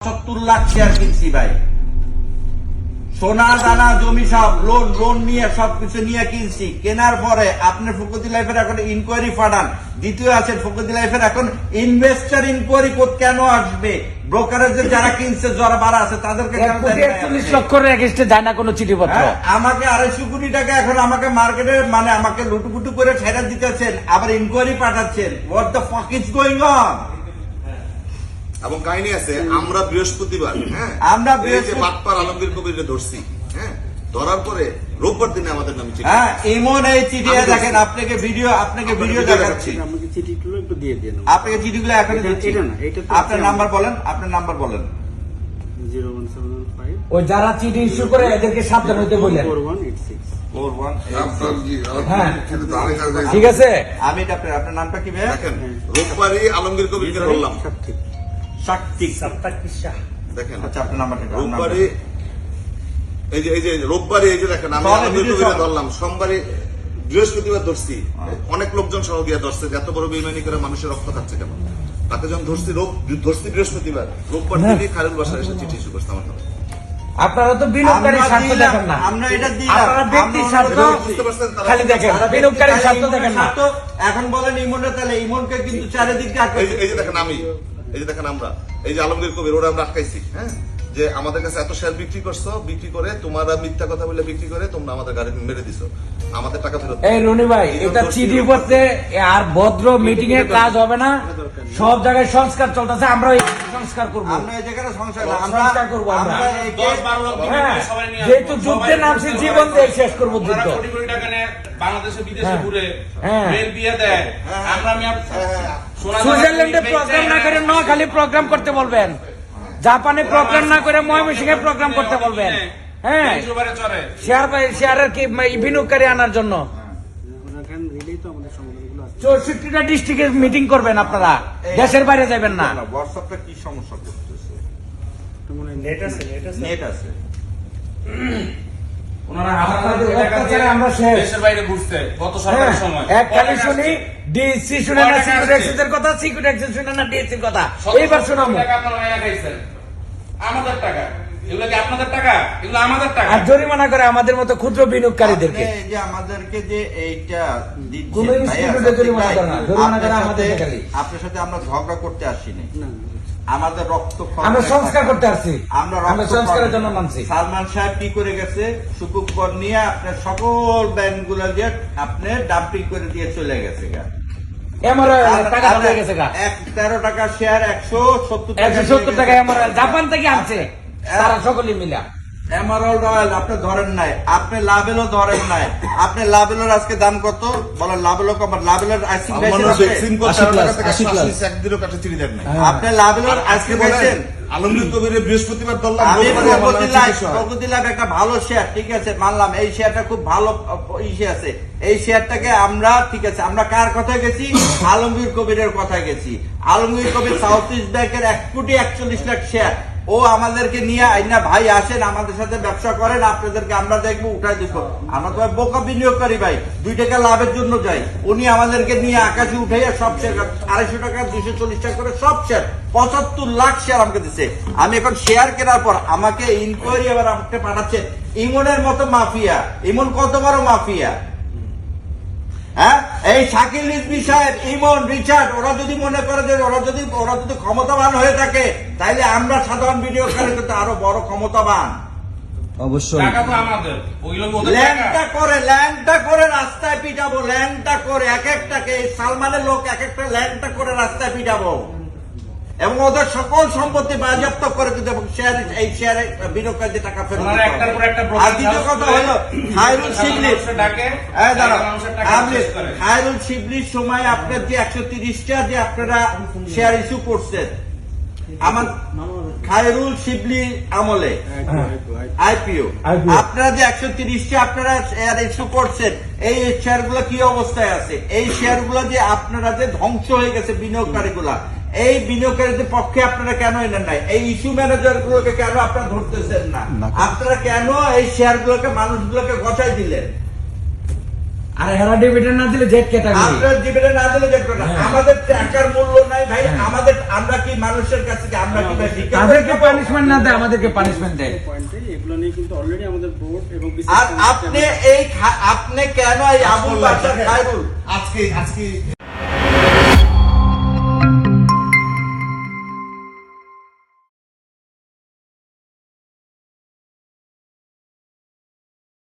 সত্তর লাখ শেয়ার কিনছি ভাই। সোনা দানা জমি সব লোন লোন নিয়ে সবকিছু নিয়ে কিনছি। কেনার পরে আপনার ফকুতি লাইফের এখন ইনকোয়ারি পাঠান দ্বিতীয় আছে ফকুতি লাইফের এখন ইনভেস্টার ইনকোয়ারি কেন আসবে? যারা কিনছে যারা বাড়া আছে তাদেরকে একচল্লিশ আপনি? লক্ষের এগেস্টে যায় না কোনো চিঠিপত্র। হ্যাঁ, আমাকে আড়াইশো কোটি টাকা এখন আমাকে মার্কেটে মানে আমাকে লুটুপুটু করে ছেড়ে দিতেছেন আবার ইনকোয়ারি পাঠাচ্ছেন। What the fuck is going on এবং কাহিনী আছে আমরা বৃহস্পতিবার হ্যাঁ? আমরা বৃহস্পতি- বাটপার আলমগীর কবিরে ধরছি হ্যাঁ? ধরার পরে রোববার দিনে আমাদের নামে চিঠি হ্যাঁ এমন এই চিঠি দেখেন আপনাকে ভিডিও আপনাকে ভিডিও দেখাচ্ছি। আমাকে চিঠিগুলো একটু দিয়ে দিন আপনাকে চিঠিগুলো এখন দিচ্ছি। এটা না, এটা আপনার নাম্বার বলেন আপনার নাম্বার বলেন। ওই যারা চিঠি ইস্যু করে এদেরকে সাবধান সিক্স। ফোর হ্যাঁ। ঠিক আছে। আমি এটা আপনার আপনার নামটা কি ভাই রোববারই আলমগীর কবিরকে ধরলাম। ঠিক। সাত্বিক দেখেন। আচ্ছা আপনার নাম্বারটা একটু, এই যে এই যে রোববারে এই যে দেখেন আমি সব আলমগীর video কবিরে সব। ধরলাম। সোমবারে বৃহস্পতিবার ধরছি। অনেক লোকজন সহ গিয়া ধরছে এত বড় বেইমানি করে মানুষের রক্ত খাচ্ছে কেন? তাকে যখন ধরছি রোব ধরছি বৃহস্পতিবার রোববার থেকে খায়রুল বাসার এসে চিঠি ইস্যু করছে আমার নামে। আপনারা তো বিনিয়োগকারী স্বার্থ দেখেন না। আমরা এটা দিলাম। আপনারা ব্যক্তি স্বার্থ ওনাদের বুঝতে পারছেন তারা- খালি দেখেন। বিনিয়োগকারী স্বার্থ দেখেন না। এখন বলেন ইমনটা তাহলে ইমনকে কিন্তু চারিদিকে এই এই যে দেখেন আমি। এই যে দেখেন আমরা এই যে আলমগীর কবির ওরা আমরা আটকাইছি হ্যাঁ? যে আমাদের কাছে এত শেয়ার বিক্রি করছ বিক্রি করে তোমরা মিথ্যা কথা বলে বিক্রি করে তোমরা আমাদের গাড়ি মেরে দিছো। আমাদের টাকা ফেরত এই রনি ভাই এটা চিঠি পড়তে আর ভদ্র মিটিং এর কাজ হবে না। সব জায়গায় সংস্কার চলতেছে আমরা এই সংস্কার করব। আমরা এই জায়গায় সংসার আমরা সংস্কার করব আমরা। আমরা এই দশ বারো লক্ষ হ্যাঁ সবাই নিয়ে যেহেতু। যুদ্ধে নামছি জীবন দিয়ে শেষ করব যুদ্ধ। বাংলাদেশে বিদেশে হ্যাঁ। ঘুরে হ্যাঁ। মেল বিয়ে দেয়। আমরা আমি আপ- সোনা দানা সুইজারল্যান্ডে প্রোগ্রাম না করে নোয়াখালী প্রোগ্রাম করতে বলবেন। জাপানে প্রোগ্রাম না করে ময়মনসিংহে প্রোগ্রাম করতে বলবেন। হ্যাঁ। শেয়ার শেয়ারের কি বিনিয়োগকারী আনার জন্য? চৌষট্টিটা ডিস্ট্রিক্টে মিটিং করবেন আপনারা। দেশের বাইরে যাবেন না। হোয়াটসঅ্যাপটা কি সমস্যা করতেছে? নেট আছে। নেট আছে। আমাদের টাকা। এগুলো কি আপনাদের টাকা? এগুলো আমাদের টাকা। আর জরিমানা করে আমাদের মতো ক্ষুদ্র বিনিয়োগকারীদেরকে। যে আমাদেরকে যে এইটা জরিমানা করে আপনার আমাদের সাথে- আপনার সাথে আমরা ঝগড়া করতে আসিনি। আমাদের রক্ত আমরা সংস্কার করতে আসছি। আমরা আমরা সংস্কারের জন্য মানছি সালমান সাহেব কি করে গেছে? সুকুব কর নিয়ে আপনার সকল ব্যাংকগুলো দিয়ে আপনি ডাম্পিং করে দিয়ে চলে গেছে গা। টাকা গেছে গা। এক তেরো টাকা শেয়ার একশো সত্তর টাকা জাপান থেকে আনছে। তারা সকলে মিলা। এমারল্ড অয়েল আপনি ধরেন নাই আপনি লাভেলও ধরেন নাই। আপনি লাভেলোর আজকে দাম কত? বলেন লাভেলো কম লাভেলোর আইসিং আপনি। লাভেলোর আজকে পাইছেন আলমগীর কবিরের বৃহস্পতিবার ধরলাম প্রগতি একটা ভালো শেয়ার ঠিক আছে মানলাম। এই শেয়ারটা খুব ভালো ইসে আছে। এই শেয়ারটাকে আমরা ঠিক আছে আমরা কার কথায় গেছি? আলমগীর কবিরের কথায় গেছি। আলমগীর কবির সাউথ ইস্ট ব্যাংকের এক কোটি একচল্লিশ লাখ শেয়ার ও আমাদেরকে নিয়ে আইনা ভাই আসেন, আমাদের সাথে ব্যবসা করেন, আপনাদেরকে আমরা দেখব, উঠাই দিব আমরা তো বোকা বিনিয়োগকারী ভাই, দুই টাকা লাভের জন্য যাই। উনি আমাদেরকে নিয়ে আকাশে উঠাইয়া সব শেয়ার আড়াইশো টাকা, দুইশো চল্লিশ টাকা করে সব শেয়ার, পঁচাত্তর লাখ শেয়ার আমাকে দিচ্ছে আমি এখন শেয়ার কেনার পর আমাকে ইনকোয়ারি আবার আমাকে পাঠাচ্ছে, ইমনের মতো মাফিয়া, ইমন কত বড় মাফিয়া? হ্যাঁ? এই শাকিল রিজবি সাহেব ইমন রিচার্ড ওরা যদি মনে করে যে ওরা যদি ওরা যদি ক্ষমতাবান হয়ে থাকে তাহলে আমরা সাধারণ ভিডিও খেলে কিন্তু আরও বড় ক্ষমতাবান। অবশ্যই। ল্যাংটা করে ল্যাংটা করে রাস্তায় পিটাবো ল্যাংটা করে এক একটাকে সালমানের লোক এক একটা ল্যাংটা করে রাস্তায় পিটাবো। এবং ওদের সকল সম্পত্তি বাজেয়াপ্ত করে দিতে এবং শেয়ার এই শেয়ারে বিনিয়োগকারীদের টাকা ফেরত আর দ্বিতীয় কথা হলো খায়রুল শিবলি দাঁড়াও, আপনি খায়রুল শিবলির সময় আপনার যে একশো তিরিশটা যে আপনারা শেয়ার ইস্যু করছেন আমার খায়রুল শিবলি আমলে আইপিও আপনারা যে একশো তিরিশটি আপনারা শেয়ার ইস্যু করছেন এই শেয়ারগুলো কি অবস্থায় আছে? এই শেয়ারগুলো যে আপনারা যে ধ্বংস হয়ে গেছে বিনিয়োগকারী গুলা এই বিনিয়োগকারীদের পক্ষে আপনারা কেন এনেন নাই? এই ইস্যু ম্যানেজার গুলোকে কেন আপনারা ধরতেছেন না? আপনারা কেন এই শেয়ার গুলোকে মানুষগুলোকে গচাই দিলেন? আর ডিভিডেন্ড না দিলে ক্যাটাগরি আপনার না দিলে কথা, হ্যাঁ। আমাদের টাকার মূল্য নাই ভাই। হ্যাঁ। আমাদের আমরা কি মানুষের কাছে কি আমরা কি ভাই তাদেরকে পানিশমেন্ট না দেয় আমাদেরকে পানিশমেন্ট দেয়। এগুলো নিয়ে কিন্তু অলরেডি আমাদের বোর্ড এবং আর আপনি এই আপনি কেন এই আবুল খায়রুল আজকে আজকে